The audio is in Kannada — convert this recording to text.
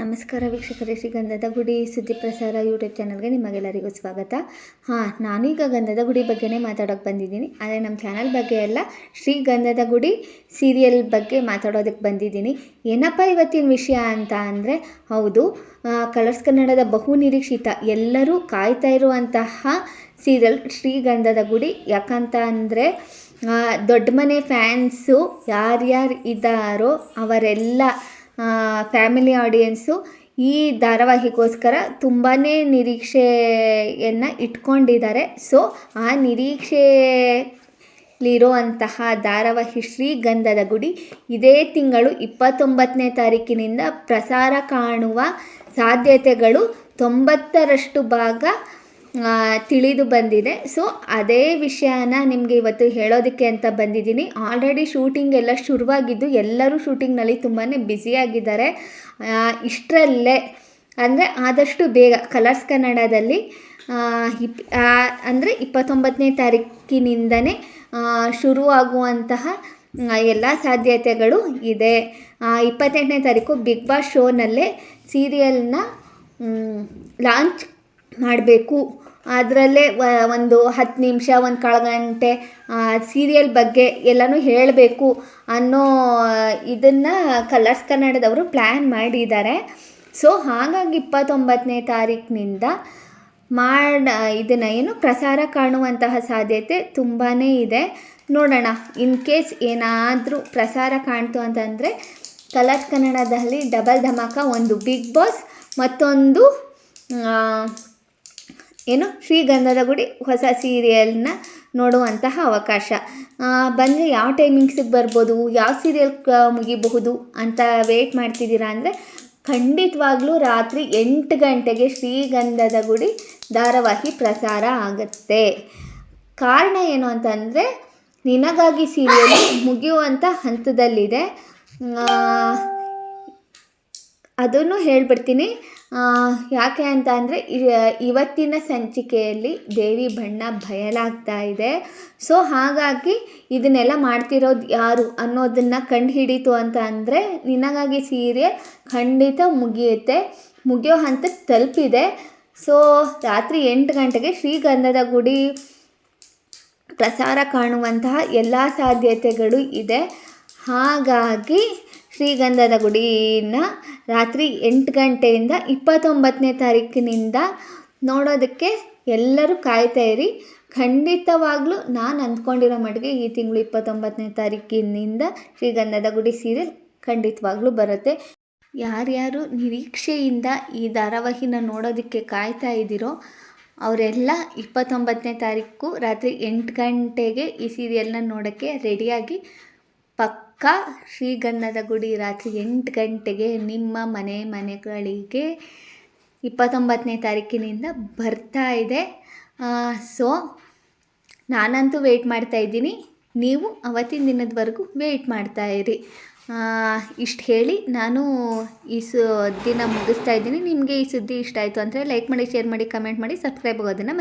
ನಮಸ್ಕಾರ ವೀಕ್ಷಕರೇ ಶ್ರೀಗಂಧದ ಗುಡಿ ಸುದ್ದಿ ಪ್ರಸಾರ ಯೂಟ್ಯೂಬ್ ಚಾನಲ್ಗೆ ನಿಮಗೆಲ್ಲರಿಗೂ ಸ್ವಾಗತ. ಹಾಂ ನಾನೀಗ ಗಂಧದ ಗುಡಿ ಬಗ್ಗೆನೇ ಮಾತಾಡೋಕ್ಕೆ ಬಂದಿದ್ದೀನಿ. ಆದರೆ ನಮ್ಮ ಚಾನಲ್ ಬಗ್ಗೆ ಎಲ್ಲ ಶ್ರೀ ಗಂಧದ ಗುಡಿ ಸೀರಿಯಲ್ ಬಗ್ಗೆ ಮಾತಾಡೋದಕ್ಕೆ ಬಂದಿದ್ದೀನಿ. ಏನಪ್ಪ ಇವತ್ತಿನ ವಿಷಯ ಅಂತ ಅಂದರೆ, ಹೌದು ಕಲರ್ಸ್ ಕನ್ನಡದ ಬಹು ನಿರೀಕ್ಷಿತ, ಎಲ್ಲರೂ ಕಾಯ್ತಾ ಇರುವಂತಹ ಸೀರಿಯಲ್ ಶ್ರೀಗಂಧದ ಗುಡಿ. ಯಾಕಂತ ಅಂದರೆ ದೊಡ್ಡ ಮನೆ ಫ್ಯಾನ್ಸು ಯಾರ್ಯಾರು ಇದ್ದಾರೋ ಅವರೆಲ್ಲ ಫ್ಯಾಮಿಲಿ ಆಡಿಯನ್ಸು ಈ ಧಾರಾವಾಹಿಗೋಸ್ಕರ ತುಂಬಾ ನಿರೀಕ್ಷೆಯನ್ನು ಇಟ್ಕೊಂಡಿದ್ದಾರೆ. ಸೊ ಆ ನಿರೀಕ್ಷೆಲಿರುವಂತಹ ಧಾರಾವಾಹಿ ಶ್ರೀಗಂಧದ ಗುಡಿ ಇದೇ ತಿಂಗಳು ಇಪ್ಪತ್ತೊಂಬತ್ತನೇ ತಾರೀಕಿನಿಂದ ಪ್ರಸಾರ ಕಾಣುವ ಸಾಧ್ಯತೆಗಳು ತೊಂಬತ್ತರಷ್ಟು ಭಾಗ ತಿಳಿದು ಬಂದಿದೆ. ಸೊ ಅದೇ ವಿಷಯನ ನಿಮಗೆ ಇವತ್ತು ಹೇಳೋದಕ್ಕೆ ಅಂತ ಬಂದಿದ್ದೀನಿ. ಆಲ್ರೆಡಿ ಶೂಟಿಂಗ್ ಎಲ್ಲ ಶುರುವಾಗಿದ್ದು ಎಲ್ಲರೂ ಶೂಟಿಂಗ್ನಲ್ಲಿ ತುಂಬಾ ಬ್ಯುಸಿಯಾಗಿದ್ದಾರೆ ಇಷ್ಟರಲ್ಲೇ, ಅಂದರೆ ಆದಷ್ಟು ಬೇಗ ಕಲರ್ಸ್ ಕನ್ನಡದಲ್ಲಿ ಇಪ್ ಅಂದರೆ ಇಪ್ಪತ್ತೊಂಬತ್ತನೇ ತಾರೀಕಿನಿಂದನೇ ಶುರುವಾಗುವಂತಹ ಎಲ್ಲ ಸಾಧ್ಯತೆಗಳು ಇದೆ. ಇಪ್ಪತ್ತೆಂಟನೇ ತಾರೀಕು ಬಿಗ್ ಬಾಸ್ ಶೋನಲ್ಲೇ ಸೀರಿಯಲ್ನ ಲಾಂಚ್ ಮಾಡಬೇಕು. ಅದರಲ್ಲೇ ಒಂದು ಹತ್ತು ನಿಮಿಷ, ಒಂದು ಕಾಲು ಗಂಟೆ ಸೀರಿಯಲ್ ಬಗ್ಗೆ ಎಲ್ಲನೂ ಹೇಳಬೇಕು ಅನ್ನೋ, ಇದನ್ನು ಕಲರ್ಸ್ ಕನ್ನಡದವರು ಪ್ಲ್ಯಾನ್ ಮಾಡಿದ್ದಾರೆ. ಸೊ ಹಾಗಾಗಿ ಇಪ್ಪತ್ತೊಂಬತ್ತನೇ ತಾರೀಕಿನಿಂದ ಮಾಡ, ಇದನ್ನು ಏನು ಪ್ರಸಾರ ಕಾಣುವಂತಹ ಸಾಧ್ಯತೆ ತುಂಬಾ ಇದೆ. ನೋಡೋಣ ಇನ್ ಕೇಸ್ ಏನಾದರೂ ಪ್ರಸಾರ ಕಾಣ್ತು ಅಂತಂದರೆ ಕಲರ್ಸ್ ಕನ್ನಡದಲ್ಲಿ ಡಬಲ್ ಧಮಾಕ, ಒಂದು ಬಿಗ್ ಬಾಸ್ ಮತ್ತೊಂದು ಏನು? ಶ್ರೀಗಂಧದ ಗುಡಿ, ಹೊಸ ಸೀರಿಯಲ್ನ ನೋಡುವಂತಹ ಅವಕಾಶ. ಬಂದರೆ ಯಾವ ಟೈಮಿಂಗ್ಸಿಗೆ ಬರ್ಬೋದು? ಯಾವ ಸೀರಿಯಲ್ ಮುಗಿಬಹುದು ಅಂತ ವೇಟ್ ಮಾಡ್ತಿದ್ದೀರಾ ಅಂದರೆ, ಖಂಡಿತವಾಗ್ಲೂ ರಾತ್ರಿ ಎಂಟು ಗಂಟೆಗೆ ಶ್ರೀಗಂಧದ ಗುಡಿ ಧಾರಾವಾಹಿ ಪ್ರಸಾರ ಆಗುತ್ತೆ. ಕಾರಣ ಏನು ಅಂತಂದರೆ, ನಿನಗಾಗಿ ಸೀರಿಯಲ್ ಮುಗಿಯುವಂಥ ಹಂತದಲ್ಲಿದೆ. ಅದನ್ನು ಹೇಳ್ಬಿಡ್ತೀನಿ. ಯಾಕೆ ಅಂತ ಅಂದರೆ ಇವತ್ತಿನ ಸಂಚಿಕೆಯಲ್ಲಿ ದೇವಿ ಬಣ್ಣ ಬಯಲಾಗ್ತಾ ಇದೆ. ಸೊ, ಹಾಗಾಗಿ ಇದನ್ನೆಲ್ಲ ಮಾಡ್ತಿರೋದು ಯಾರು ಅನ್ನೋದನ್ನು ಕಂಡು ಹಿಡಿತು ಅಂತ ಅಂದರೆ, ನಿನಗಾಗಿ ಸೀರೆ ಖಂಡಿತ ಮುಗಿಯುತ್ತೆ. ಮುಗಿಯೋ ಹಂತ ತಲುಪಿದೆ. ಸೊ, ರಾತ್ರಿ ಎಂಟು ಗಂಟೆಗೆ ಶ್ರೀಗಂಧದ ಗುಡಿ ಪ್ರಸಾರ ಕಾಣುವಂತಹ ಎಲ್ಲ ಸಾಧ್ಯತೆಗಳು ಇದೆ. ಹಾಗಾಗಿ ಶ್ರೀಗಂಧದ ಗುಡಿನ ರಾತ್ರಿ ಎಂಟು ಗಂಟೆಯಿಂದ ಇಪ್ಪತ್ತೊಂಬತ್ತನೇ ತಾರೀಕಿನಿಂದ ನೋಡೋದಕ್ಕೆ ಎಲ್ಲರೂ ಕಾಯ್ತಾ ಇರಿ. ಖಂಡಿತವಾಗ್ಲೂ ನಾನು ಅಂದ್ಕೊಂಡಿರೋ ಮಟ್ಟಿಗೆ ಈ ತಿಂಗಳು ಇಪ್ಪತ್ತೊಂಬತ್ತನೇ ತಾರೀಕಿನಿಂದ ಶ್ರೀಗಂಧದ ಗುಡಿ ಸೀರಿಯಲ್ ಖಂಡಿತವಾಗ್ಲೂ ಬರುತ್ತೆ. ಯಾರ್ಯಾರು ನಿರೀಕ್ಷೆಯಿಂದ ಈ ಧಾರಾವಾಹಿನ ನೋಡೋದಕ್ಕೆ ಕಾಯ್ತಾ ಇದ್ದೀರೋ ಅವರೆಲ್ಲ ಇಪ್ಪತ್ತೊಂಬತ್ತನೇ ತಾರೀಕು ರಾತ್ರಿ ಎಂಟು ಗಂಟೆಗೆ ಈ ಸೀರಿಯಲ್ನ ನೋಡೋಕ್ಕೆ ರೆಡಿಯಾಗಿ ಪಕ್ಕ ಶ್ರೀಗಂಧದ ಗುಡಿ ರಾತ್ರಿ ಎಂಟು ಗಂಟೆಗೆ ನಿಮ್ಮ ಮನೆ ಮನೆಗಳಿಗೆ ಇಪ್ಪತ್ತೊಂಬತ್ತನೇ ತಾರೀಕಿನಿಂದ ಬರ್ತಾ ಇದೆ. ಸೊ, ನಾನಂತೂ ವೆಯ್ಟ್ ಮಾಡ್ತಾ ಇದ್ದೀನಿ. ನೀವು ಅವತ್ತಿನ ದಿನದವರೆಗೂ ವೆಯ್ಟ್ ಇರಿ. ಇಷ್ಟು ಹೇಳಿ ನಾನು ಈ ದಿನ ಮುಗಿಸ್ತಾ ಇದ್ದೀನಿ. ನಿಮಗೆ ಈ ಸುದ್ದಿ ಇಷ್ಟ ಆಯಿತು ಅಂದರೆ ಲೈಕ್ ಮಾಡಿ ಶೇರ್ ಮಾಡಿ ಕಮೆಂಟ್ ಮಾಡಿ ಸಬ್ಸ್ಕ್ರೈಬ್ ಆಗೋದನ್ನು